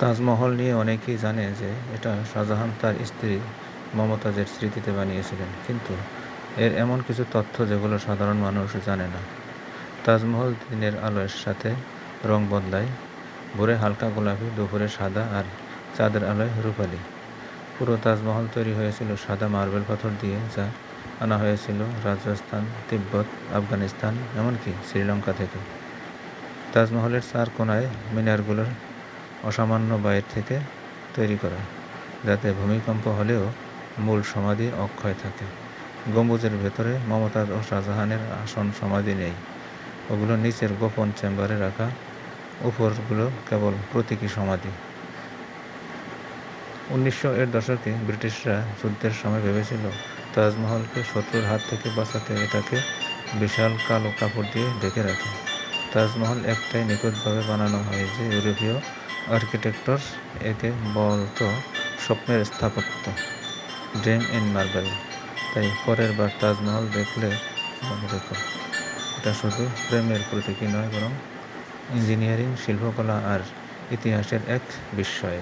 তাজমহল নিয়ে অনেকেই জানে যে এটা শাহজাহান তার স্ত্রী মমতাজের স্মৃতিতে বানিয়েছিলেন। কিন্তু এর এমন কিছু তথ্য যেগুলো সাধারণ মানুষ জানে না। তাজমহল দিনের আলোর সাথে রং বদলায়, ভোরে হালকা গোলাপি, দুপুরে সাদা আর চাঁদের আলোয় রূপালি। পুরো তাজমহল তৈরি হয়েছিল সাদা মার্বেল পাথর দিয়ে, যা আনা হয়েছিল রাজস্থান, তিব্বত, আফগানিস্তান, এমনকি শ্রীলঙ্কা থেকে। তাজমহলের চার কোনায় মিনারগুলোর অসামান্য বাইর থেকে তৈরি করা, যাতে ভূমিকম্প হলেও মূল সমাধি অক্ষয় থাকে। গম্বুজের ভেতরে মমতাজ ও শাহজাহানের আসন সমাধি নেই। ওগুলো নিচের গোপন চেম্বারে রাখা, উপরগুলো কেবল প্রতীকী সমাধি। উনিশশো এর দশকে ব্রিটিশরা যুদ্ধের সময় ভেবেছিল, তাজমহলকে শত্রুর হাত থেকে বাঁচাতে এটাকে বিশাল কালো কাপড় দিয়ে ঢেকে রাখে। তাজমহল একটাই নিখুঁতভাবে বানানো হয় যে ইউরোপীয় আর্কিটেক্টর একে বলতো, স্বপ্নের স্থাপত্য ড্রিম ইন মার্বেল। তাই পরের বার তাজমহল দেখলে মনে রেখো এটা শুধু প্রেমের প্রতীকী নয়, বরং ইঞ্জিনিয়ারিং, শিল্পকলা আর ইতিহাসের এক বিস্ময়।